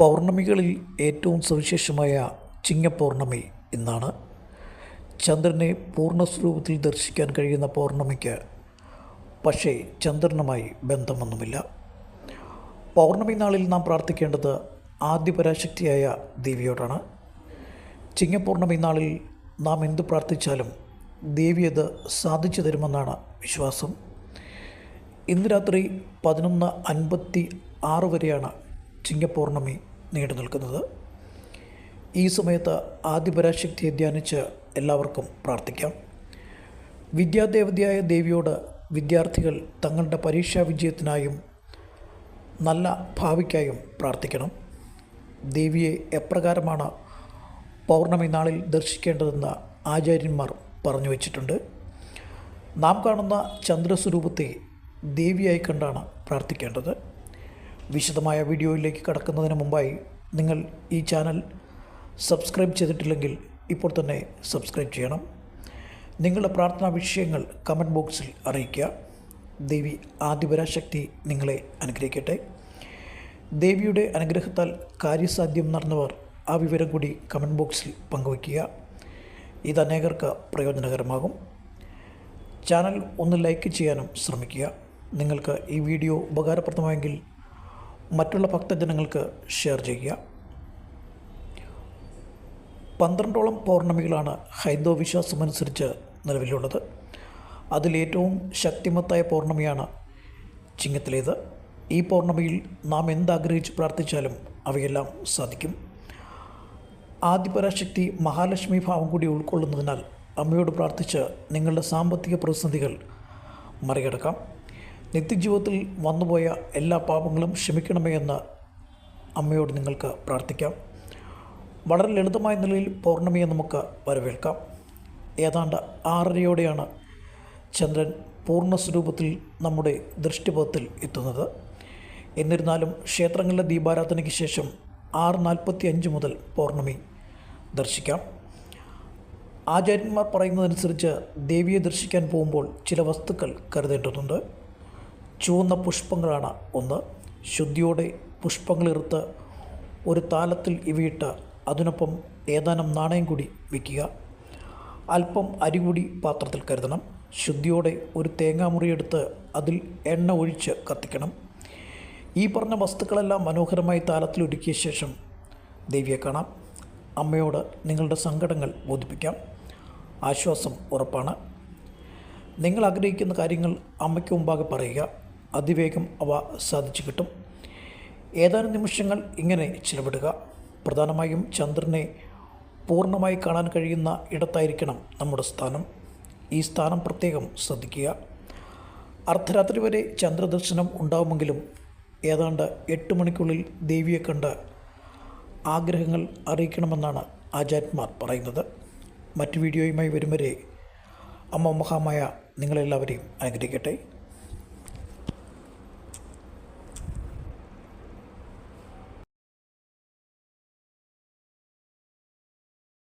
പൗർണമികളിൽ ഏറ്റവും സവിശേഷമായ ചിങ്ങപൗർണമി ഇന്നാണ്. ചന്ദ്രനെ പൂർണസ്വരൂപത്തിൽ ദർശിക്കാൻ കഴിയുന്ന പൗർണമിക്ക് പക്ഷേ ചന്ദ്രനുമായി ബന്ധമൊന്നുമില്ല. പൗർണമി നാളിൽ നാം പ്രാർത്ഥിക്കേണ്ടത് ആദ്യ പരാശക്തിയായ ദേവിയോടാണ്. ചിങ്ങപൗർണമി നാളിൽ നാം എന്തു പ്രാർത്ഥിച്ചാലും ദേവി അത് സാധിച്ചു തരുമെന്നാണ് വിശ്വാസം. ഇന്ന് രാത്രി പതിനൊന്ന് അൻപത്തി ആറ് വരെയാണ് ചിങ്ങപ്പൗർണമി നീണ്ടു നിൽക്കുന്നത്. ഈ സമയത്ത് ആദിപരാശക്തിയെ ധ്യാനിച്ച് എല്ലാവർക്കും പ്രാർത്ഥിക്കാം. വിദ്യാദേവതയായ ദേവിയോട് വിദ്യാർത്ഥികൾ തങ്ങളുടെ പരീക്ഷാ വിജയത്തിനായും നല്ല ഭാവിക്കായും പ്രാർത്ഥിക്കണം. ദേവിയെ എപ്രകാരമാണ് പൗർണമി നാളിൽ ദർശിക്കേണ്ടതെന്ന് ആചാര്യന്മാർ പറഞ്ഞു വച്ചിട്ടുണ്ട്. നാം കാണുന്ന ചന്ദ്രസ്വരൂപത്തെ ദേവിയായി കണ്ടാണ് പ്രാർത്ഥിക്കേണ്ടത്. വിശദമായ വീഡിയോയിലേക്ക് കടക്കുന്നതിന് മുമ്പായി നിങ്ങൾ ഈ ചാനൽ സബ്സ്ക്രൈബ് ചെയ്തിട്ടില്ലെങ്കിൽ ഇപ്പോൾ തന്നെ സബ്സ്ക്രൈബ് ചെയ്യണം. നിങ്ങളുടെ പ്രാർത്ഥനാ വിഷയങ്ങൾ കമന്റ് ബോക്സിൽ അറിയിക്കുക. ദേവി ആദിപരാശക്തി നിങ്ങളെ അനുഗ്രഹിക്കട്ടെ. ദേവിയുടെ അനുഗ്രഹത്താൽ കാര്യസാധ്യം നടന്നവർ ആ വിവരം കൂടി കമന്റ് ബോക്സിൽ പങ്കുവയ്ക്കുക. ഇത് അനേകർക്ക് പ്രയോജനകരമാകും. ചാനൽ ഒന്ന് ലൈക്ക് ചെയ്യാനും ശ്രമിക്കുക. നിങ്ങൾക്ക് ഈ വീഡിയോ ഉപകാരപ്രദമായെങ്കിൽ മറ്റുള്ള ഭക്തജനങ്ങൾക്ക് ഷെയർ ചെയ്യുക. പന്ത്രണ്ടോളം പൗർണമികളാണ് ഹൈന്ദവ വിശ്വാസമനുസരിച്ച് നിലവിലുള്ളത്. അതിലേറ്റവും ശക്തിമത്തായ പൗർണമിയാണ് ചിങ്ങത്തിലേത്. ഈ പൗർണമിയിൽ നാം എന്താഗ്രഹിച്ച് പ്രാർത്ഥിച്ചാലും അവയെല്ലാം സാധിക്കും. ആദിപരാശക്തി മഹാലക്ഷ്മി ഭാവം കൂടി ഉൾക്കൊള്ളുന്നതിനാൽ അമ്മയോട് പ്രാർത്ഥിച്ച് നിങ്ങളുടെ സാമ്പത്തിക പ്രതിസന്ധികൾ മറികടക്കാം. നിത്യജീവിതത്തിൽ വന്നുപോയ എല്ലാ പാപങ്ങളും ക്ഷമിക്കണമേ എന്ന് അമ്മയോട് നിങ്ങൾക്ക് പ്രാർത്ഥിക്കാം. വളരെ ലളിതമായ നിലയിൽ പൗർണമിയെ നമുക്ക് വരവേൽക്കാം. ഏതാണ്ട് ആറരയോടെയാണ് ചന്ദ്രൻ പൂർണസ്വരൂപത്തിൽ നമ്മുടെ ദൃഷ്ടിപഥത്തിൽ എത്തുന്നത്. എന്നിരുന്നാലും ക്ഷേത്രങ്ങളിലെ ദീപാരാധനയ്ക്ക് ശേഷം ആറ് നാൽപ്പത്തി അഞ്ച് മുതൽ പൗർണമി ദർശിക്കാം. ആചാര്യന്മാർ പറയുന്നതനുസരിച്ച് ദേവിയെ ദർശിക്കാൻ പോകുമ്പോൾ ചില വസ്തുക്കൾ കരുതേണ്ടതുണ്ട്. ചുവന്ന പുഷ്പങ്ങളാണ്. ഒന്ന് ശുദ്ധിയോടെ പുഷ്പങ്ങളിറുത്ത് ഒരു താലത്തിൽ ഇവയിട്ട് അതിനൊപ്പം ഏതാനും നാണയം കൂടി വയ്ക്കുക. അല്പം അരി കൂടി പാത്രത്തിൽ കരുതണം. ശുദ്ധിയോടെ ഒരു തേങ്ങാമുറിയെടുത്ത് അതിൽ എണ്ണ ഒഴിച്ച് കത്തിക്കണം. ഈ പറഞ്ഞ വസ്തുക്കളെല്ലാം മനോഹരമായി താലത്തിൽ ഒരുക്കിയ ശേഷം ദേവിയെ കാണാം. അമ്മയോട് നിങ്ങളുടെ സങ്കടങ്ങൾ ബോധിപ്പിക്കാം. ആശ്വാസം ഉറപ്പാണ്. നിങ്ങൾ ആഗ്രഹിക്കുന്ന കാര്യങ്ങൾ അമ്മയ്ക്ക് മുമ്പാകെ പറയുക. അതിവേഗം അവ സാധിച്ചു കിട്ടും. ഏതാനും നിമിഷങ്ങൾ ഇങ്ങനെ ചിലവിടുക. പ്രധാനമായും ചന്ദ്രനെ പൂർണമായി കാണാൻ കഴിയുന്ന ഇടത്തായിരിക്കണം നമ്മുടെ സ്ഥാനം. ഈ സ്ഥാനം പ്രത്യേകം ശ്രദ്ധിക്കുക. അർദ്ധരാത്രി വരെ ചന്ദ്രദർശനം ഉണ്ടാവുമെങ്കിലും ഏതാണ്ട് എട്ട് മണിക്കുള്ളിൽ ദേവിയെ കണ്ട് ആഗ്രഹങ്ങൾ അറിയിക്കണമെന്നാണ് ആചാര്യന്മാർ പറയുന്നത്. മറ്റു വീഡിയോയുമായി വരും വരെ അമ്മ മഹാമായ നിങ്ങളെല്ലാവരെയും അനുഗ്രഹിക്കട്ടെ.